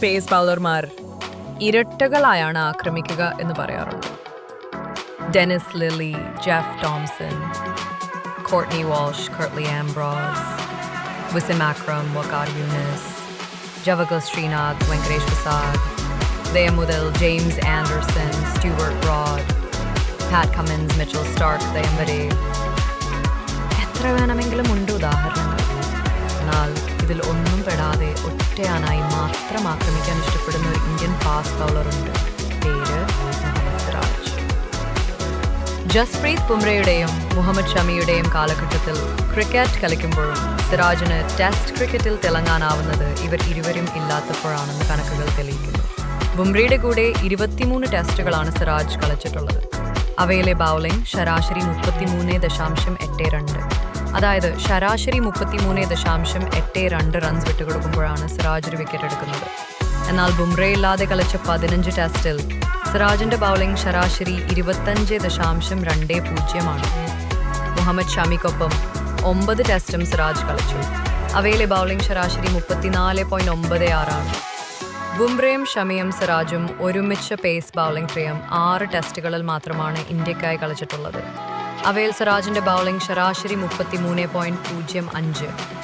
Pace ബൗളർമാർ ഇരട്ടകളായാണ് ആക്രമിക്കുക എന്ന് പറയാറുണ്ട് Dennis Lillee Jeff Thomson Courtney Walsh Curtly Ambrose Wasim Akram Waqar Younis Javagal Srinath Venkatesh Prasad ദയ മുതൽ James Anderson Stuart Broad Pat Cummins Mitchell Starc ദയം വരെ എത്ര വേണമെങ്കിലും ഉണ്ട് ഉദാഹരണങ്ങൾ. എന്നാൽ ഇതിൽ ഒന്നും പെടാതെ ഒറ്റയാനായി മാത്രം ആക്രമിക്കാൻ ഇഷ്ടപ്പെടുന്ന ഒരു ഇന്ത്യൻ ഫാസ്റ്റ് ബൗളറുണ്ട് പേര് മുഹമ്മദ് സിറാജ്. ജസ്പ്രീത് ബുംറയുടെയും മുഹമ്മദ് ഷമിയുടെയും കാലഘട്ടത്തിൽ ക്രിക്കറ്റ് കളിക്കുമ്പോഴും സിറാജിന് ടെസ്റ്റ് ക്രിക്കറ്റിൽ തിളങ്ങാനാവുന്നത് ഇവർ ഇരുവരും ഇല്ലാത്തപ്പോഴാണെന്ന് കണക്കുകൾ തെളിയിക്കുന്നു. ബുംറയുടെ കൂടെ ഇരുപത്തിമൂന്ന് ടെസ്റ്റുകളാണ് സിറാജ് കളിച്ചിട്ടുള്ളത്. അവയിലെ ബൗളിംഗ് ശരാശരി മുപ്പത്തിമൂന്ന് ദശാംശം എട്ട് രണ്ട്. അതായത് ശരാശരി മുപ്പത്തിമൂന്ന് ദശാംശം എട്ട് രണ്ട് റൺസ് വിട്ടുകൊടുക്കുമ്പോഴാണ് സിറാജ് ഒരു വിക്കറ്റ് എടുക്കുന്നത്. എന്നാൽ ബുംറയില്ലാതെ കളിച്ച പതിനഞ്ച് ടെസ്റ്റിൽ സിറാജിന്റെ ബൗളിംഗ് ശരാശരി ഇരുപത്തഞ്ച് ദശാംശം രണ്ട് പൂജ്യമാണ്. മുഹമ്മദ് ഷമിക്കൊപ്പം ഒമ്പത് ടെസ്റ്റും സിറാജ് കളിച്ചു. അവയിലെ ബൗളിംഗ് ശരാശരി മുപ്പത്തിനാല് പോയിന്റ് ഒമ്പത് ആറാണ് ബുംറയും ഷമിയും സിറാജും ഒരുമിച്ച പേസ് ബൗളിംഗ് ത്രയം ആറ് ടെസ്റ്റുകളിൽ മാത്രമാണ് ഇന്ത്യക്കായി കളിച്ചിട്ടുള്ളത്. അവയിൽ സിറാജിന്റെ ബൗളിംഗ് ശരാശരി മുപ്പത്തിമൂന്ന് പോയിന്റ് പൂജ്യം അഞ്ച്.